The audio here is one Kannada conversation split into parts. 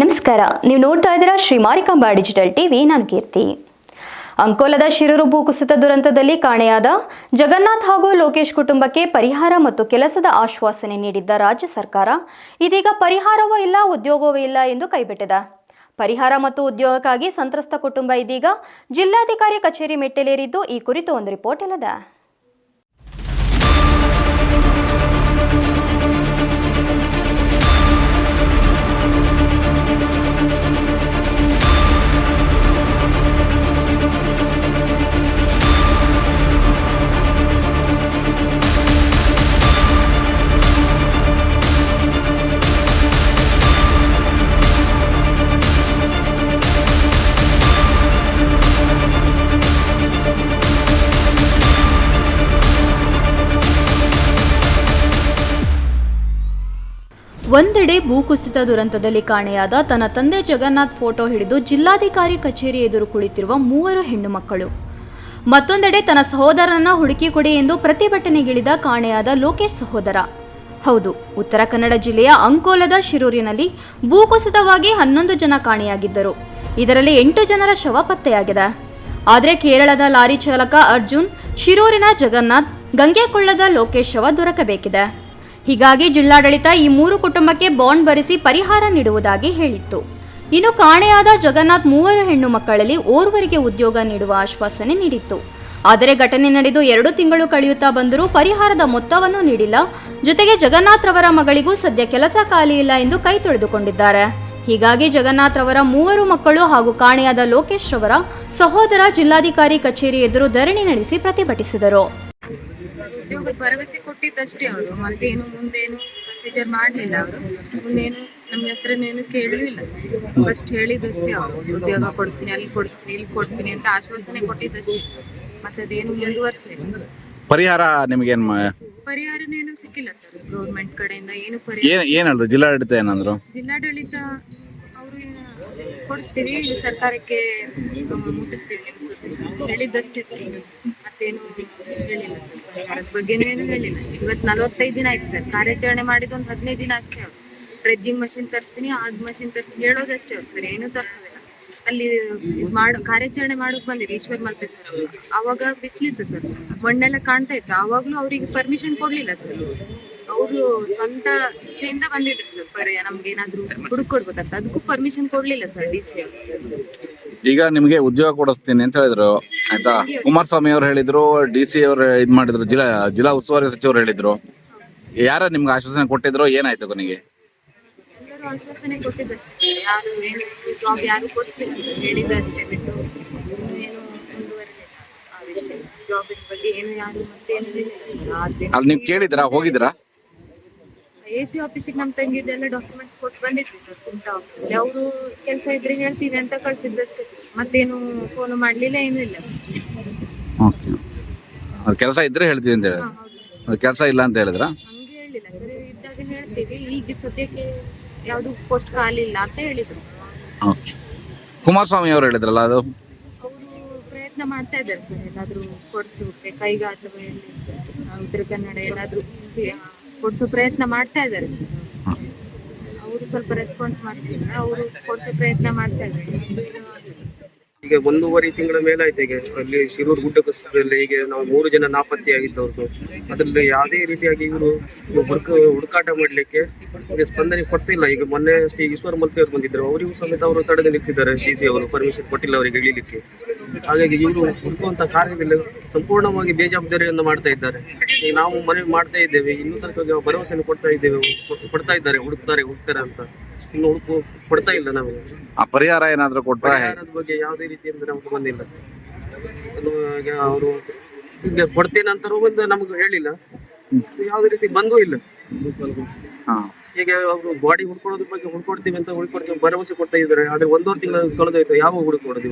ನಮಸ್ಕಾರ. ನೀವು ನೋಡ್ತಾ ಇದ್ದೀರಾ ಶ್ರೀ ಮಾರಿಕಾಂಬಾ ಡಿಜಿಟಲ್ ಟಿವಿ. ನಾನು ಕೀರ್ತಿ. ಅಂಕೋಲದ ಶಿರೂರು ಭೂಕುಸಿತ ದುರಂತದಲ್ಲಿ ಕಾಣೆಯಾದ ಜಗನ್ನಾಥ್ ಹಾಗೂ ಲೋಕೇಶ್ ಕುಟುಂಬಕ್ಕೆ ಪರಿಹಾರ ಮತ್ತು ಕೆಲಸದ ಆಶ್ವಾಸನೆ ನೀಡಿದ್ದ ರಾಜ್ಯ ಸರ್ಕಾರ ಇದೀಗ ಪರಿಹಾರವೂ ಇಲ್ಲ, ಉದ್ಯೋಗವೂ ಇಲ್ಲ ಎಂದು ಕೈಬಿಟ್ಟಿದೆ. ಪರಿಹಾರ ಮತ್ತು ಉದ್ಯೋಗಕ್ಕಾಗಿ ಸಂತ್ರಸ್ತ ಕುಟುಂಬ ಇದೀಗ ಜಿಲ್ಲಾಧಿಕಾರಿ ಕಚೇರಿ ಮೆಟ್ಟಿಲೇರಿದ್ದು ಈ ಕುರಿತು ಒಂದು ರಿಪೋರ್ಟ್ ಇಲ್ಲದೆ ಒಂದೆಡೆ ಭೂಕುಸಿತ ದುರಂತದಲ್ಲಿ ಕಾಣೆಯಾದ ತನ್ನ ತಂದೆ ಜಗನ್ನಾಥ್ ಫೋಟೋ ಹಿಡಿದು ಜಿಲ್ಲಾಧಿಕಾರಿ ಕಚೇರಿ ಎದುರು ಕುಳಿತಿರುವ ಮೂವರು ಹೆಣ್ಣು ಮಕ್ಕಳು. ಮತ್ತೊಂದೆಡೆ ತನ್ನ ಸಹೋದರನ ಹುಡುಕಿ ಕೊಡಿ ಎಂದು ಪ್ರತಿಭಟನೆಗಿಳಿದ ಕಾಣೆಯಾದ ಲೋಕೇಶ್ ಸಹೋದರ. ಹೌದು, ಉತ್ತರ ಕನ್ನಡ ಜಿಲ್ಲೆಯ ಅಂಕೋಲದ ಶಿರೂರಿನಲ್ಲಿ ಭೂಕುಸಿತವಾಗಿ ಹನ್ನೊಂದು ಜನ ಕಾಣೆಯಾಗಿದ್ದರು. ಇದರಲ್ಲಿ ಎಂಟು ಜನರ ಶವ ಪತ್ತೆಯಾಗಿದೆ. ಆದರೆ ಕೇರಳದ ಲಾರಿ ಚಾಲಕ ಅರ್ಜುನ್, ಶಿರೂರಿನ ಜಗನ್ನಾಥ್ ಗಂಗೆಕೊಳ್ಳದ ಲೋಕೇಶ್ ಶವ ದೊರಕಬೇಕಿದೆ. ಹೀಗಾಗಿ ಜಿಲ್ಲಾಡಳಿತ ಈ ಮೂರು ಕುಟುಂಬಕ್ಕೆ ಬಾಂಡ್ ಭರಿಸಿ ಪರಿಹಾರ ನೀಡುವುದಾಗಿ ಹೇಳಿತ್ತು. ಇನ್ನು ಕಾಣೆಯಾದ ಜಗನ್ನಾಥ್ ಮೂವರು ಹೆಣ್ಣು ಮಕ್ಕಳಲ್ಲಿ ಓರ್ವರಿಗೆ ಉದ್ಯೋಗ ನೀಡುವ ಆಶ್ವಾಸನೆ ನೀಡಿತ್ತು. ಆದರೆ ಘಟನೆ ನಡೆದು ಎರಡು ತಿಂಗಳು ಕಳೆಯುತ್ತಾ ಬಂದರೂ ಪರಿಹಾರದ ಮೊತ್ತವನ್ನು ನೀಡಿಲ್ಲ. ಜೊತೆಗೆ ಜಗನ್ನಾಥ್ ರವರ ಮಗಳಿಗೂ ಸದ್ಯ ಕೆಲಸ ಖಾಲಿ ಇಲ್ಲ ಎಂದು ಕೈ ತೊಳೆದುಕೊಂಡಿದ್ದಾರೆ. ಹೀಗಾಗಿ ಜಗನ್ನಾಥ್ ರವರ ಮೂವರು ಮಕ್ಕಳು ಹಾಗೂ ಕಾಣೆಯಾದ ಲೋಕೇಶ್ ರವರ ಸಹೋದರ ಜಿಲ್ಲಾಧಿಕಾರಿ ಕಚೇರಿ ಎದುರು ಧರಣಿ ನಡೆಸಿ ಪ್ರತಿಭಟಿಸಿದರು. ಉದ್ಯೋಗದ ಭರವಸೆ ಕೊಟ್ಟಿದ್ದಷ್ಟೇ ಅವರು. ಮತ್ತೇನು ಮುಂದೇನು ಪ್ರೊಸೀಜರ್ ಮಾಡಲಿಲ್ಲ ಅವರು. ಮುಂದೇನು ನಮ್ಮ ಹತ್ರನೇನು ಕೇಳಲೂ ಇಲ್ಲ ಫಸ್ಟ್ ಹೇಳಿದ್ದಷ್ಟೇ ಅವರು. ಉದ್ಯೋಗ ಕೊಡಿಸ್ತೀನಿ ಅಲ್ಲಿ ಕೊಡಿಸ್ತೀನಿ ಇಲ್ಲಿ ಕೊಡಿಸ್ತೀನಿ ಅಂತ ಆಶ್ವಾಸನೆ ಕೊಟ್ಟಿದ್ದಷ್ಟೇ. ಮತ್ತೆ ಅದೇನು ಮುಂದುವರಿಸಲಿಲ್ಲ. ಪರಿಹಾರ ನಿಮಗೇನು ಪರಿಹಾರನೇನು ಸಿಕ್ಕಿಲ್ಲ ಸರ್. ಗೌರ್ಮೆಂಟ್ ಕಡೆಯಿಂದ ಏನು ಪರಿಹಾರ ಏನು ಏನು ಹೇಳಿದ್ರು ಜಿಲ್ಲಾಡಳಿತ ಏನಂದ್ರು? ಜಿಲ್ಲಾಡಳಿತ ಅವರು ಕೊಡಿಸ್ತೀವಿ ಇದು ಸರ್ಕಾರಕ್ಕೆ ಮುಟ್ಟಿಸ್ತೀವಿ. ಹೇಳಿದ್ದಷ್ಟೇ ಸರ್. ಏನು ಹೇಳಿಲ್ಲ ಇವತ್ತು ನಲವತ್ತೈದು ದಿನ ಆಯ್ತು ಸರ್. ಕಾರ್ಯಾಚರಣೆ ಮಾಡಿದ ಒಂದು ಹದಿನೈದು ದಿನ ಅಷ್ಟೇ ಅವ್ರು. ಡ್ರೆಜ್ಜಿಂಗ್ ಮಷಿನ್ ತರಿಸ್ತೀನಿ ಅದ್ ಮಷಿನ್ ತರಿಸ್ತೀನಿ ಹೇಳೋದಷ್ಟೇ ಅವ್ರು ಸರ್. ಏನೂ ತರಿಸೋದಿಲ್ಲ. ಅಲ್ಲಿ ಮಾಡು, ಕಾರ್ಯಾಚರಣೆ ಮಾಡೋಕೆ ಬಂದಿರಿ ಈಶ್ವರ್ ಮಲ್ಪೆ ಸರ್ ಅವಾಗ ಬಿಸಿಲಿತ್ತು ಸರ್. ಮಣ್ಣೆಲ್ಲ ಕಾಣ್ತಾ ಇತ್ತು. ಅವಾಗ್ಲೂ ಅವ್ರಿಗೆ ಪರ್ಮಿಷನ್ ಕೊಡ್ಲಿಲ್ಲ ಸರ್. ಅವರು ಸ್ವಂತ ಇಚ್ಛೆಯಿಂದ ಬಂದಿದ್ರು ಸರ್. ಪರ್ಯ ನಮ್ಗೆ ಏನಾದ್ರು ಹುಡುಕೊಡ್ಬೇಕಂತ ಅದಕ್ಕೂ ಪರ್ಮಿಷನ್ ಕೊಡ್ಲಿಲ್ಲ ಸರ್ ಡಿ ಸಿ ಅವರು. ಈಗ ನಿಮಗೆ ಉದ್ಯೋಗ ಕೊಡಿಸ್ತೀನಿ ಅಂತ ಹೇಳಿದ್ರು ಆಯ್ತಾ? ಕುಮಾರಸ್ವಾಮಿ ಅವ್ರು ಹೇಳಿದ್ರು ಡಿ ಸಿ ಅವ್ರು ಇದು ಮಾಡಿದ್ರು ಜಿಲ್ಲಾ ಜಿಲ್ಲಾ ಉಸ್ತುವಾರಿ ಸಚಿವರು ಹೇಳಿದ್ರು. ಯಾರ ನಿಮ್ಗೆ ಆಶ್ವಾಸನೆ ಕೊಟ್ಟಿದ್ರು? ಏನಾಯ್ತು ಕೊನೆಗೆ? ಎಲ್ಲರೂ ಆಶ್ವಾಸನೆ ಕೊಟ್ಟಿದ್ದಷ್ಟೇ ಸರ್. ಯಾರು ಏನು ಜಾಬ್ ಯಾರು ಕೊಡ್ಲಿಲ್ಲ ಸರ್ ಹೇಳಿದ್ದಷ್ಟೇ ಬಿಟ್ಟು ಇನ್ನು ಏನು ಮುಂದುವರಲಿಲ್ಲ ಆ ವಿಷಯ. ಜಾಬಿನ ಬಗ್ಗೆ ಏನು ಯಾರು ಮತ್ತೇನು ಹೇಳಿಲ್ಲ ಸರ್. ಆದ್ರೆ ಅಲ್ಲಿ ನೀವು ಕೇಳಿದ್ರಾ ಹೋಗಿದ್ರಾ ಎ ಸಿ ಆಫೀಸಿಗೆ ನಮ್ಮ ತಂಗಿದ್ದೆಲ್ಲ ಡಾಕ್ಯುಮೆಂಟ್ಸ್ ಕೊಟ್ಟು ಬಂದಿದ್ವಿ ಸರ್ ಕುಮಟಾ ಆಫೀಸಲ್ಲಿ ಅವರು ಕೆಲಸ ಇದ್ರೆ ಹೇಳ್ತೀವಿ ಅಂತ ಕಳ್ಸಿದ್ದಷ್ಟೇ ಸರ್. ಮತ್ತೇನು ಫೋನ್ ಮಾಡ್ಲಿಲ್ಲ ಏನೂ ಇಲ್ಲ. ಓಕೆ. ಕೆಲಸ ಇದ್ರೆ ಹೇಳ್ತೀವಿ ಅಂತ ಹೇಳಿದ್ರು. ಅದು ಕೆಲಸ ಇಲ್ಲ ಅಂತ ಹೇಳಿದ್ರಾ? ಹಂಗೆ ಹೇಳಿಲ್ಲ ಸರ್ ಇದ್ದಾಗ ಹೇಳ್ತೀವಿ. ಈಗ ಸದ್ಯಕ್ಕೆ ಯಾವುದು ಪೋಸ್ಟ್ ಖಾಲಿ ಇಲ್ಲ ಅಂತ ಹೇಳಿದ್ರು. ಓಕೆ. ಕುಮಾರಸ್ವಾಮಿ ಅವರು ಹೇಳಿದ್ರಲ್ಲ ಅದು? ಅವರು ಪ್ರಯತ್ನ ಮಾಡ್ತಾ ಇದ್ದಾರೆ ಸರ್ ಎಲ್ಲಾದ್ರೂ ಕೊಡಿಸೋಕೆ ಕೈಗಾತವ ಅಥವಾ ಎಲ್ಲಿ ಉತ್ತರ ಕನ್ನಡ ಎಲ್ಲಾದರೂ ಕೊಡ್ಸೋ ಪ್ರಯತ್ನ ಮಾಡ್ತಾ ಇದ್ದಾರೆ ಸರ್. ಅವರು ಸ್ವಲ್ಪ ರೆಸ್ಪಾನ್ಸ್ ಮಾಡ್ತಿದ್ದಾರೆ. ಅವರು ಕೊಡಿಸೋ ಪ್ರಯತ್ನ ಮಾಡ್ತಾ ಇದ್ದಾರೆ. ಈಗ ಒಂದೂವರೆ ತಿಂಗಳ ಮೇಲಾಯ್ತು ಈಗ ಅಲ್ಲಿ ಶಿರೂರು ಗುಡ್ಡ ಕುಸಿತದಲ್ಲಿ ಈಗ ನಾವು ಮೂರು ಜನ ನಾಪತ್ತೆಯಾಗಿದ್ದವ್ರು ಅದರಲ್ಲಿ ಯಾವುದೇ ರೀತಿಯಾಗಿ ಇವರು ಹುಡುಕ ಹುಡುಕಾಟ ಮಾಡಲಿಕ್ಕೆ ಈಗ ಸ್ಪಂದನೆ ಕೊಡ್ತಿಲ್ಲ. ಈಗ ಮೊನ್ನೆ ಅಷ್ಟೇ ಈಶ್ವರ ಮಲ್ಪೆ ಅವರು ಬಂದಿದ್ರು ಅವರಿಗೂ ಸಮೇತ ಅವರು ತಡೆದು ನಿಲ್ಲಿಸಿದ್ದಾರೆ. ಡಿ ಸಿ ಅವರು ಪರ್ಮಿಷನ್ ಕೊಟ್ಟಿಲ್ಲ ಅವರಿಗೆ ಇಳಿಲಿಕ್ಕೆ. ಹಾಗಾಗಿ ಇವರು ಹುಡುಕುವಂತ ಕಾರ್ಯದಲ್ಲಿ ಸಂಪೂರ್ಣವಾಗಿ ಬೇಜವಾಬ್ದಾರಿಯನ್ನು ಮಾಡ್ತಾ ಇದ್ದಾರೆ. ಈಗ ನಾವು ಮನವಿ ಮಾಡ್ತಾ ಇದ್ದೇವೆ ಇನ್ನೂ ತನಕ ಭರವಸೆಯನ್ನು ಕೊಡ್ತಾ ಇದ್ದೇವೆ ಕೊಡ್ತಾ ಇದ್ದಾರೆ ಹುಡುಕ್ತಾರೆ ಹುಡುಕ್ತಾರೆ ಅಂತ. ಇನ್ನು ಹುಡುಕು ಕೊಡ್ತಾ ಇಲ್ಲ ನಾವು ಆ ಪರಿಹಾರ ಏನಾದರೂ ಕೊಟ್ಟರೆ ಬಗ್ಗೆ ಯಾವುದೇ ರೀತಿಯಿಂದ ನಮ್ಗೆ ಬಂದಿಲ್ಲ. ಅವರು ಈಗ ಕೊಡ್ತೇನೆ ಅಂತ ನಮಗೆ ನಮ್ಗೆ ಹೇಳಿಲ್ಲ. ಯಾವುದೇ ರೀತಿ ಬಂದೂ ಇಲ್ಲ. ಹಾ. ಈಗ ಅವರು ಬಾಡಿ ಹುಡ್ಕೊಳ್ಳೋದ್ರ ಬಗ್ಗೆ ಹುಡ್ಕೊಡ್ತೀವಿ ಅಂತ ಹುಡ್ಕೊಡ್ತೀವಿ ಭರವಸೆ ಕೊಡ್ತಾ ಇದ್ದಾರೆ. ಆದ್ರೆ ಒಂದೂವರೆ ತಿಂಗಳು ಕಳೆದೋಯ್ತು. ಯಾವ ಹುಡುಕೊಡೋದು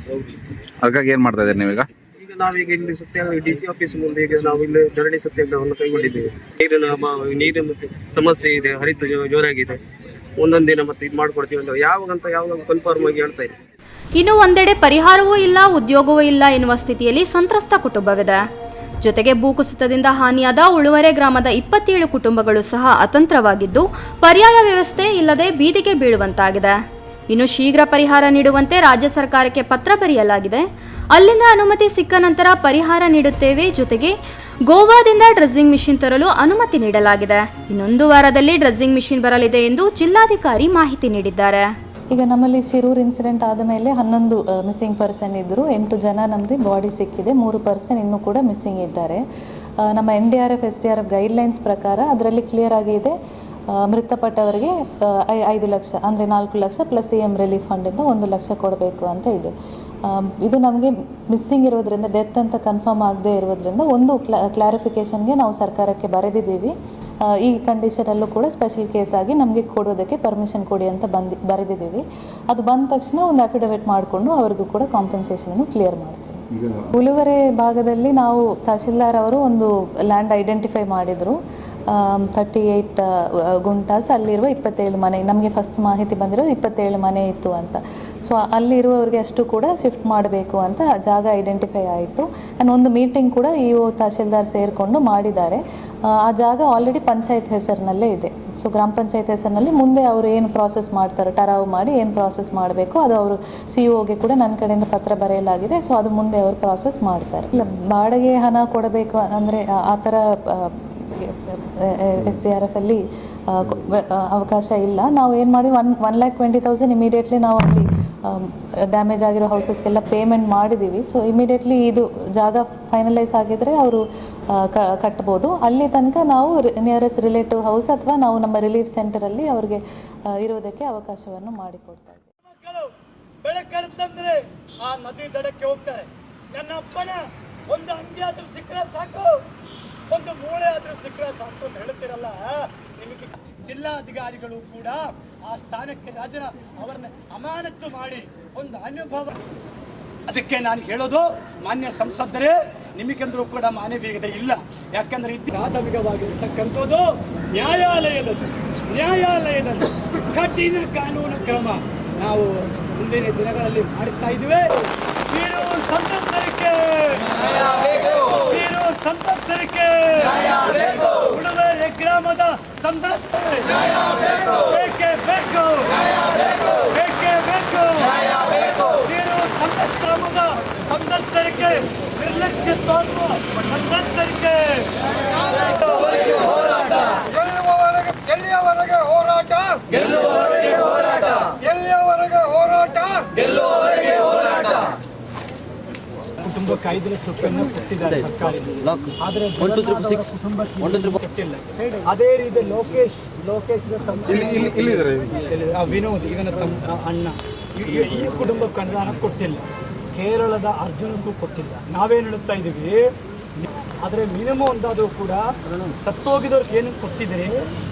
ಹಾಗಾಗಿ ಅದಕ್ಕಾಗಿ ಏನು ಮಾಡ್ತಾ ಇದ್ದಾರೆ ನೀವೀಗ? ಈಗ ನಾವೀಗ ಇಲ್ಲಿ ಸತ್ಯಾಗ್ರಹ ಡಿ ಸಿ ಆಫೀಸ್ ಮುಂದೆ ಈಗ ನಾವು ಇಲ್ಲಿ ಧರಣಿ ಸತ್ಯಾಗ್ರಹವನ್ನು ಕೈಗೊಂಡಿದ್ದೇವೆ. ನೀರಿನ ಅಭಾವ ನೀರಿನ ಸಮಸ್ಯೆ ಇದೆ ಹರಿತು ಜೋ- ಜೋರಾಗಿದೆ. ಒಂದೊಂದು ದಿನ ಮತ್ತೆ ಇದು ಮಾಡ್ಕೊಡ್ತೀವಿ ಅಂತ ಯಾವಾಗಂತ ಯಾವಾಗ ಕನ್ಫರ್ಮ್ ಆಗಿ ಹೇಳ್ತಾ ಇದ್ದೀವಿ ಇನ್ನು ಒಂದೆಡೆ ಪರಿಹಾರವೂ ಇಲ್ಲ ಉದ್ಯೋಗವೂ ಇಲ್ಲ ಎನ್ನುವ ಸ್ಥಿತಿಯಲ್ಲಿ ಸಂತ್ರಸ್ತ ಕುಟುಂಬವಿದೆ. ಜೊತೆಗೆ ಭೂಕುಸಿತದಿಂದ ಹಾನಿಯಾದ ಉಳುವರೆ ಗ್ರಾಮದ ಇಪ್ಪತ್ತೇಳು ಕುಟುಂಬಗಳು ಸಹ ಅತಂತ್ರವಾಗಿದ್ದು, ಪರ್ಯಾಯ ವ್ಯವಸ್ಥೆ ಇಲ್ಲದೆ ಬೀದಿಗೆ ಬೀಳುವಂತಾಗಿದೆ. ಇನ್ನು ಶೀಘ್ರ ಪರಿಹಾರ ನೀಡುವಂತೆ ರಾಜ್ಯ ಸರ್ಕಾರಕ್ಕೆ ಪತ್ರ ಬರೆಯಲಾಗಿದೆ. ಅಲ್ಲಿಂದ ಅನುಮತಿ ಸಿಕ್ಕ ನಂತರ ಪರಿಹಾರ ನೀಡುತ್ತೇವೆ ಜೊತೆಗೆ ಗೋವಾದಿಂದ ಡ್ರೆಸ್ಸಿಂಗ್ ಮಿಷಿನ್ ತರಲು ಅನುಮತಿ ನೀಡಲಾಗಿದೆ. ಇನ್ನೊಂದು ವಾರದಲ್ಲಿ ಡ್ರೆಸ್ಸಿಂಗ್ ಮಿಷಿನ್ ಬರಲಿದೆ ಎಂದು ಜಿಲ್ಲಾಧಿಕಾರಿ ಮಾಹಿತಿ ನೀಡಿದ್ದಾರೆ. ಈಗ ನಮ್ಮಲ್ಲಿ ಶಿರೂರು ಇನ್ಸಿಡೆಂಟ್ ಆದ ಮೇಲೆ ಹನ್ನೊಂದು ಮಿಸ್ಸಿಂಗ್ ಪರ್ಸನ್ ಇದ್ದರು. ಎಂಟು ಜನ ನಮ್ಮದು ಬಾಡಿ ಸಿಕ್ಕಿದೆ. ಮೂರು ಪರ್ಸನ್ ಇನ್ನೂ ಕೂಡ ಮಿಸ್ಸಿಂಗ್ ಇದ್ದಾರೆ. ನಮ್ಮ N D R F S C R F guidelines ಪ್ರಕಾರ ಅದರಲ್ಲಿ ಕ್ಲಿಯರ್ ಆಗಿದೆ. ಮೃತಪಟ್ಟವರಿಗೆ ಐದು ಲಕ್ಷ, ಅಂದರೆ ನಾಲ್ಕು lakh plus C M relief ಫಂಡಿಂದ ಒಂದು ಲಕ್ಷ ಕೊಡಬೇಕು ಅಂತ ಇದೆ. ಇದು ನಮಗೆ ಮಿಸ್ಸಿಂಗ್ ಇರೋದ್ರಿಂದ ಡೆತ್ ಅಂತ ಕನ್ಫರ್ಮ್ ಆಗದೆ ಇರೋದ್ರಿಂದ ಒಂದು ಕ್ಲಾ ಕ್ಲಾರಿಫಿಕೇಷನ್ಗೆ ನಾವು ಸರ್ಕಾರಕ್ಕೆ ಬರೆದಿದ್ದೀವಿ. ಈ ಕಂಡೀಷನಲ್ಲೂ ಕೂಡ ಸ್ಪೆಷಲ್ ಕೇಸ್ ಆಗಿ ನಮಗೆ ಕೊಡೋದಕ್ಕೆ ಪರ್ಮಿಷನ್ ಕೊಡಿ ಅಂತ ಬಂದು ಬರೆದಿದ್ದೀವಿ. ಅದು ಬಂದ ತಕ್ಷಣ ಒಂದು ಅಫಿಡವಿಟ್ ಮಾಡಿಕೊಂಡು ಅವ್ರಿಗೂ ಕೂಡ ಕಾಂಪನ್ಸೇಷನನ್ನು ಕ್ಲಿಯರ್ ಮಾಡ್ತೀವಿ. ಉಳುವರೆ ಭಾಗದಲ್ಲಿ ನಾವು ತಹಶೀಲ್ದಾರ್ ಅವರು ಒಂದು ಲ್ಯಾಂಡ್ ಐಡೆಂಟಿಫೈ ಮಾಡಿದರು. ತರ್ಟಿ ಏಯ್ಟ್ ಗುಂಟಾಸ್ ಅಲ್ಲಿರುವ ಇಪ್ಪತ್ತೇಳು ಮನೆ ನಮಗೆ ಫಸ್ಟ್ ಮಾಹಿತಿ ಬಂದಿರೋದು ಇಪ್ಪತ್ತೇಳು ಮನೆ ಇತ್ತು ಅಂತ. ಸೊ ಅಲ್ಲಿರುವವರಿಗೆ ಅಷ್ಟು ಕೂಡ ಶಿಫ್ಟ್ ಮಾಡಬೇಕು ಅಂತ ಜಾಗ ಐಡೆಂಟಿಫೈ ಆಯಿತು. ಆ್ಯಂಡ್ ಒಂದು ಮೀಟಿಂಗ್ ಕೂಡ ಇ ಒ ತಹಶೀಲ್ದಾರ್ ಸೇರಿಕೊಂಡು ಮಾಡಿದ್ದಾರೆ. ಆ, ಜಾಗ ಆಲ್ರೆಡಿ ಪಂಚಾಯತ್ ಹೆಸರಿನಲ್ಲೇ ಇದೆ. ಸೊ ಗ್ರಾಮ ಪಂಚಾಯತ್ ಹೆಸರಿನಲ್ಲಿ ಮುಂದೆ ಅವರು ಏನು ಪ್ರಾಸೆಸ್ ಮಾಡ್ತಾರೆ ಟರಾವು ಮಾಡಿ ಏನು ಪ್ರಾಸೆಸ್ ಮಾಡಬೇಕು ಅದು ಅವರು ಸಿ ಒಗೆ ಕೂಡ ನನ್ನ ಕಡೆಯಿಂದ ಪತ್ರ ಬರೆಯಲಾಗಿದೆ. ಸೊ ಅದು ಮುಂದೆ ಅವರು ಪ್ರಾಸೆಸ್ ಮಾಡ್ತಾರೆ. ಇಲ್ಲ ಬಾಡಿಗೆ ಹಣ ಕೊಡಬೇಕು ಅಂದರೆ ಆ ಥರ ಎಸ್ ಸಿ ಆರ್ ಎಫ್ ಅಲ್ಲಿ ಅವಕಾಶ ಇಲ್ಲ. ನಾವು ಏನು ಮಾಡಿ one one lakh twenty thousand immediately ನಾವು ಅಲ್ಲಿ ಡ್ಯಾಮೇಜ್ ಆಗಿರೋ ಹೌಸಸ್ಗೆಲ್ಲ ಪೇಮೆಂಟ್ ಮಾಡಿದ್ದೀವಿ ಸೊ ಇಮಿಡಿಯೇಟ್ಲಿ ಇದು ಜಾಗ ಫೈನಲೈಸ್ ಆಗಿದ್ರೆ ಅವರು ಕಟ್ಬೋದು. ಅಲ್ಲಿ ತನಕ ನಾವು ನಿಯರೆಸ್ಟ್ ರಿಲೇಟಿವ್ ಹೌಸ್ ಅಥವಾ ನಾವು ನಮ್ಮ ರಿಲೀಫ್ ಸೆಂಟರಲ್ಲಿ ಅವ್ರಿಗೆ ಇರೋದಕ್ಕೆ ಅವಕಾಶವನ್ನು ಮಾಡಿಕೊಡ್ತಾ ಇದ್ದೀವಿ ಒಂದು ಅಂಗಿ ಸಿಕ್ಕರೆ ಸಾಕು. ಒಂದು ಮೂಳೆ ಆದ್ರೂ ಸಿಕ್ಕರೆ ಸಾಕು ಅಂತ ಹೇಳ್ತಿರಲ್ಲ. ಜಿಲ್ಲಾಧಿಕಾರಿಗಳು ಕೂಡ ಆ ಸ್ಥಾನಕ್ಕೆ ರಾಜರ ಅವರನ್ನ ಅಮಾನತ್ತು ಮಾಡಿ ಒಂದು ಅನುಭವ. ಅದಕ್ಕೆ ನಾನು ಹೇಳೋದು, ಮಾನ್ಯ ಸಂಸದರೇ, ನಿಮಗೆಂದರೂ ಕೂಡ ಮಾನವೀಯತೆ ಇಲ್ಲ. ಯಾಕಂದ್ರೆ ಇದು ಪ್ರಾಥಮಿಕವಾಗಿರ್ತಕ್ಕಂಥದ್ದು ನ್ಯಾಯಾಲಯದಲ್ಲಿ ನ್ಯಾಯಾಲಯದಲ್ಲಿ ಕಠಿಣ ಕಾನೂನು ಕ್ರಮ ನಾವು ಮುಂದಿನ ದಿನಗಳಲ್ಲಿ ಮಾಡುತ್ತಾ ಇದ್ದೀವಿ. ಸಂತ್ರಸ್ತರಿಗೆ ಸಂತ್ರಸ್ತರಿಗೆ ಉಡುಗೊರೆ ಗ್ರಾಮದ ಸಂತ್ರಸ್ತ ಬೇಕೇ? ಬೇಕು ಬೇಕೇ? ಬೇಕು ನೀರು ಸಂತಸ್ ಗ್ರಾಮದ ಸಂತ್ರಸ್ತರಿಗೆ ನಿರ್ಲಕ್ಷ್ಯ ತೋರುವ ಸಂತ್ರಸ್ತರಿಗೆ ಕುಟುಂಬಕ್ಕೆ ಐದು ಲಕ್ಷ ಕೊಟ್ಟಿದ್ದಾರೆ ಸರ್ಕಾರದಿಂದ ಆದ್ರೆ ಜಗನ್ನಾಥ್ ಕುಟುಂಬಕ್ಕೆ ಕೊಟ್ಟಿಲ್ಲ. ಅದೇ ರೀತಿ ಲೋಕೇಶ್ ಲೋಕೇಶ್ ತಮ್ಮ ಎಲ್ಲಿ- ಆ ವಿನೋದ್ ಇವನ ತಮ್ಮ ಅಣ್ಣ. ಈ ಕುಟುಂಬಕ್ಕೆ ಅನುದಾನ ಕೊಟ್ಟಿಲ್ಲ. ಕೇರಳದ ಅರ್ಜುನಕ್ಕೂ ಕೊಟ್ಟಿಲ್ಲ. ನಾವೇನು ಹೇಳುತ್ತಾ ಇದೀವಿ ಆದರೆ ಮಿನಿಮಮ್ ಒಂದಾದರೂ ಕೂಡ ಸತ್ತೋಗಿದವ್ರಿಗೆ ಏನು ಕೊಟ್ಟಿದ್ರೆ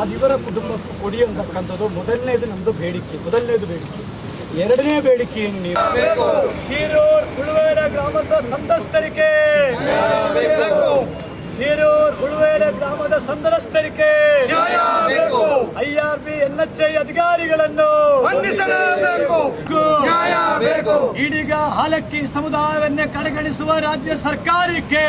ಅದು ಇವರ ಕುಟುಂಬಕ್ಕೆ ಕೊಡಿ ಅಂತಕ್ಕಂಥದ್ದು ಮೊದಲನೇದು ನಮ್ಮದು ಬೇಡಿಕೆ ಮೊದಲನೇದು ಬೇಡಿಕೆ. ಎರಡನೇ ಬೇಡಿಕೆಯನ್ನು ನೀವು ಶಿರೂರ್ ಉಳುವೇರ ಗ್ರಾಮದ ಸಂತ್ರಸ್ತರಿಗೆ ಶಿರೂರ್ ಉಳುವೇರ ಗ್ರಾಮದ ಸಂತ್ರಸ್ತರಿಗೆ I R B N H I ಅಧಿಕಾರಿಗಳನ್ನು ಬೇಕು ಇದೀಗ ಹಾಲಕ್ಕಿ ಸಮುದಾಯವನ್ನೇ ಕಡೆಗಣಿಸುವ ರಾಜ್ಯ ಸರ್ಕಾರಕ್ಕೆ.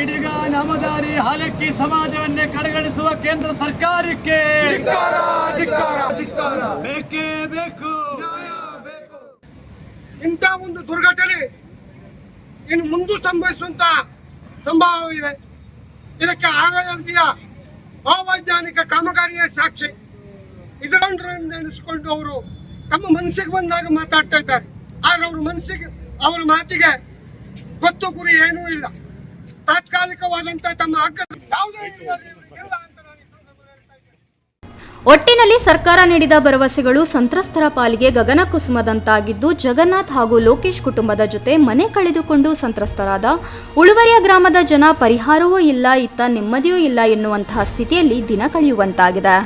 ಇದೀಗ ನಮದಾರಿ ಹಾಲಕ್ಕಿ ಸಮಾಜವನ್ನೇ ಕಡೆಗಣಿಸುವ ಕೇಂದ್ರ ಸರ್ಕಾರಕ್ಕೆ. ಬೇಕೇ ಬೇಕು. ಇಂಥ ಒಂದು ದುರ್ಘಟನೆ ಇನ್ನು ಮುಂದೆ ಸಂಭವಿಸುವಂತ ಸಂಭವ ಇದೆ. ಇದಕ್ಕೆ ಆರೋಗ್ಯ ಅವೈಜ್ಞಾನಿಕ ಕಾಮಗಾರಿಯ ಸಾಕ್ಷಿ. ಇದರೊಂದರಿಂದ ಎನಿಸಿಕೊಂಡು ಅವರು ತಮ್ಮ ಮನಸ್ಸಿಗೆ ಬಂದಾಗ ಮಾತಾಡ್ತಾ ಇದ್ದಾರೆ. ಆದ್ರೆ ಅವ್ರ ಮನಸ್ಸಿಗೆ, ಅವರ ಮಾತಿಗೆ ಗೊತ್ತು ಗುರಿ ಏನೂ ಇಲ್ಲ. ತಾತ್ಕಾಲಿಕವಾದಂತ ತಮ್ಮ ಹಕ್ಕ ಯಾವುದೇ ಒಟ್ಟಿನಲ್ಲಿ ಸರ್ಕಾರ ನೀಡಿದ ಭರವಸೆಗಳು ಸಂತ್ರಸ್ತರ ಪಾಲಿಗೆ ಗಗನ ಕುಸುಮದಂತಾಗಿದ್ದು, ಜಗನ್ನಾಥ್ ಹಾಗೂ ಲೋಕೇಶ್ ಕುಟುಂಬದ ಜೊತೆ ಮನೆ ಕಳೆದುಕೊಂಡು ಸಂತ್ರಸ್ತರಾದ ಉಳುವರಿಯ ಗ್ರಾಮದ ಜನ ಪರಿಹಾರವೂ ಇಲ್ಲ, ಇತ್ತ ನೆಮ್ಮದಿಯೂ ಇಲ್ಲ ಎನ್ನುವಂತಹ ಸ್ಥಿತಿಯಲ್ಲಿ ದಿನ ಕಳೆಯುವಂತಾಗಿದೆ.